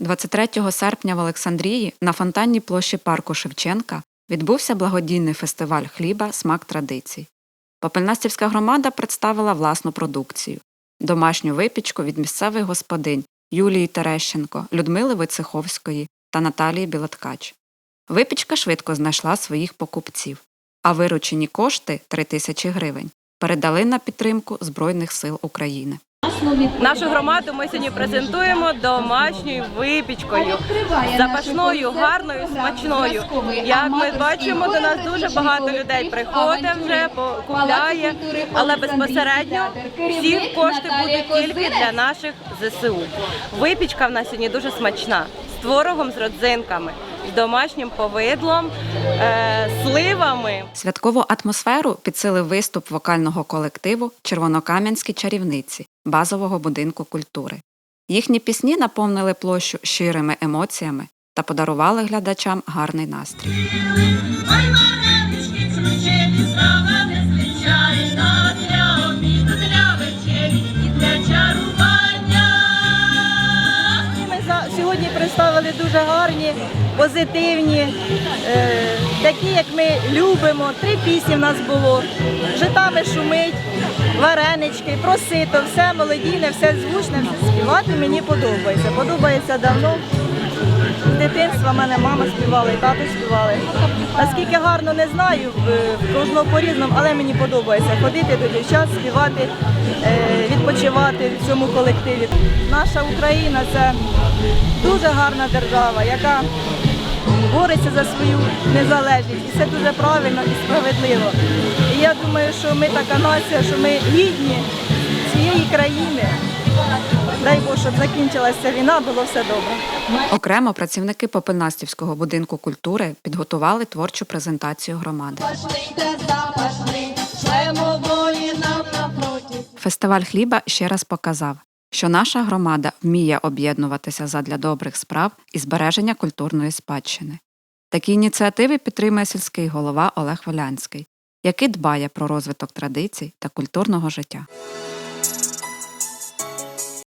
23 серпня в Олександрії на фонтанній площі парку Шевченка відбувся благодійний фестиваль хліба Смак традицій. Попельнастівська громада представила власну продукцію домашню випічку від місцевих господинь Юлії Терещенко, Людмили Вицеховської та Наталії Білоткач. Випічка швидко знайшла своїх покупців, а виручені кошти 3 тисячі гривень передали на підтримку Збройних сил України. Нашу громаду ми сьогодні презентуємо домашньою випічкою, запашною, гарною, смачною. Як ми бачимо, до нас дуже багато людей приходить вже, купляє, але безпосередньо всі кошти будуть тільки для наших ЗСУ. Випічка в нас сьогодні дуже смачна з творогом, з родзинками, домашнім повидлом, е, сливами. Святкову атмосферу підсилив виступ вокального колективу Червонокам'янські чарівниці базового будинку культури. Їхні пісні наповнили площу щирими емоціями та подарували глядачам гарний настрій. Представили дуже гарні, позитивні, е, такі, як ми любимо. Три пісні в нас було. Житами шумить, варенички, просито, все молодійне, все звучне, співати мені подобається. Подобається давно. Дитинства мене мама співала і тато співали. Наскільки гарно не знаю, кожного по-різному, але мені подобається ходити до дівчат, співати, е, відпочивати в цьому колективі. Наша Україна це дуже гарна держава, яка бореться за свою незалежність. І це дуже правильно і справедливо. І я думаю, що ми така нація, що ми гідні цієї країни. Дай Бог, щоб закінчилася війна, було все добре. Окремо працівники Попельнастівського будинку культури підготували творчу презентацію громади. Фестиваль хліба ще раз показав, що наша громада вміє об'єднуватися задля добрих справ і збереження культурної спадщини. Такі ініціативи підтримує сільський голова Олег Волянський, який дбає про розвиток традицій та культурного життя.